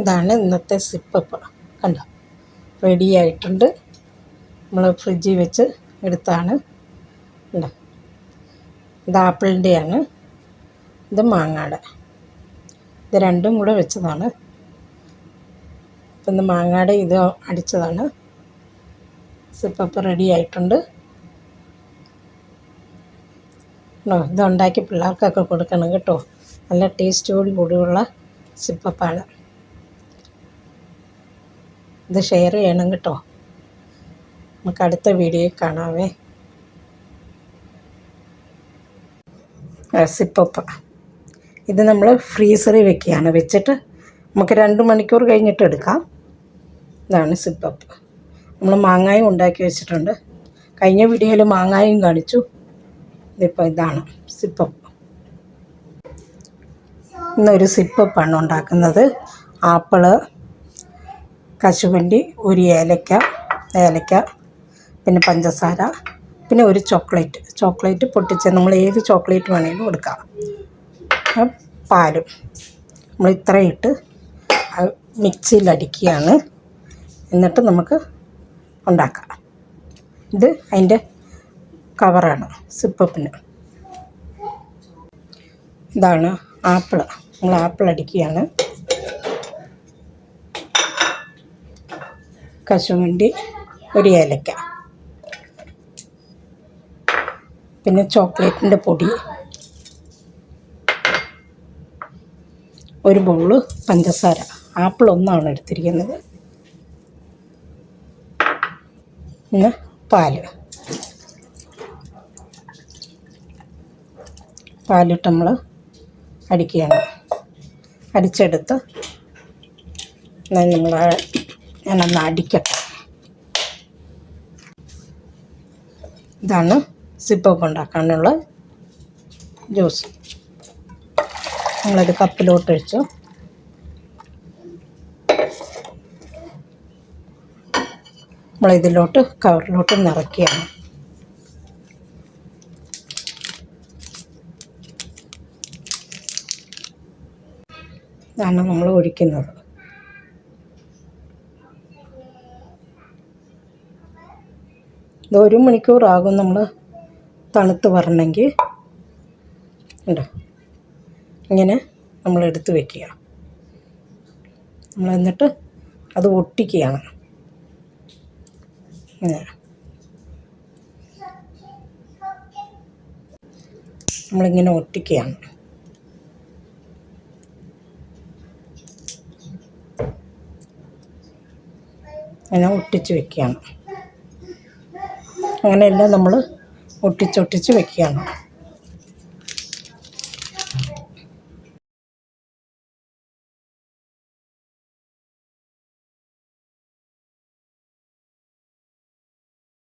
ഇതാണ് ഇന്നത്തെ സിപ്പപ്പ് കണ്ടോ? റെഡി ആയിട്ടുണ്ട്. നമ്മൾ ഫ്രിഡ്ജിൽ വെച്ച് എടുത്താണ്. കണ്ടോ? ഇത് ആപ്പിളിന്റെയാണ് ഇത് മാങ്ങാടെ. ഇത് രണ്ടും കൂടെ വെച്ചതാണ്. ഇപ്പം മാങ്ങാടെ ഇത് അടിച്ചതാണ്. സിപ്പപ്പ് റെഡി ആയിട്ടുണ്ട്. കേട്ടോ ഇത് ഉണ്ടാക്കി പിള്ളേർക്കൊക്കെ കൊടുക്കണം കേട്ടോ. നല്ല ടേസ്റ്റോട് കൂടിയുള്ള സിപ്പപ്പാണ് ഇത് ഷെയർ ചെയ്യണം കേട്ടോ. നമുക്ക് അടുത്ത വീഡിയോയിൽ കാണാവേ. സിപ്പപ്പ് ഇത് നമ്മൾ ഫ്രീസറിൽ വെക്കുകയാണ്. വെച്ചിട്ട് നമുക്ക് രണ്ട് മണിക്കൂർ കഴിഞ്ഞിട്ട് എടുക്കാം. ഇതാണ് സിപ്പപ്പ് നമ്മൾ മാങ്ങായും ഉണ്ടാക്കി വെച്ചിട്ടുണ്ട്. കഴിഞ്ഞ വീഡിയോയിൽ മാങ്ങായും കാണിച്ചു. ഇതിപ്പോൾ ഇതാണ് സിപ്പപ്പ് ഇന്നൊരു സിപ്പപ്പാണ് ഉണ്ടാക്കുന്നത്. ആപ്പിൾ കശുവണ്ടി ഒരു ഏലക്ക ഏലക്ക പിന്നെ പഞ്ചസാര പിന്നെ ഒരു ചോക്ലേറ്റ്. ചോക്ലേറ്റ് പൊട്ടിച്ച് നമ്മൾ ഏത് ചോക്ലേറ്റ് വേണമെങ്കിലും എടുക്കാം പാലും നമ്മൾ ഇത്രയിട്ട് മിക്സിയിൽ അടിക്കുകയാണ്. എന്നിട്ട് നമുക്ക് ഉണ്ടാക്കാം. ഇത് അതിന്റെ കവറാണ് സിപ്പപ്പിന്. ഇതാണ് ആപ്പിൾ നമ്മൾ ആപ്പിൾ അടിക്കുകയാണ്. കശുവണ്ടി ഒരു ഏലക്ക. പിന്നെ ചോക്ലേറ്റിന്റെ പൊടി. ഒരു ബൗൾ പഞ്ചസാര. ആപ്പിൾ ഒന്നാണ് എടുത്തിരിക്കുന്നത്. പിന്നെ പാൽ. പാലിട്ട് നമ്മൾ അടിക്കുകയാണ്. അടിച്ചെടുത്ത് നമ്മൾ ഞാനൊന്ന് അടിക്കട്ടെ. ഇതാണ് സിപ്പൊക്കെ ഉണ്ടാക്കാനുള്ള ജ്യൂസ് നമ്മളത് കപ്പിലോട്ട് ഒഴിച്ചു നമ്മളിതിലോട്ട് കവറിലോട്ട് നിറയ്ക്കുകയാണ്. ഇതാണ് നമ്മൾ ഒഴിക്കുന്നത്. ഒരു മണിക്കൂറാകും നമ്മൾ തണുത്ത് വരണമെങ്കിൽ. ഉണ്ടോ ഇങ്ങനെ നമ്മൾ എടുത്ത് വെക്കുക. നമ്മൾ എന്നിട്ട് അത് ഒട്ടിക്കുകയാണ്. നമ്മളിങ്ങനെ ഒട്ടിക്കുകയാണ്. അങ്ങനെ ഒട്ടിച്ച് വെക്കുകയാണ്. അങ്ങനെയെല്ലാം നമ്മൾ ഒട്ടിച്ചൊട്ടിച്ച് വെക്കുകയാണ്.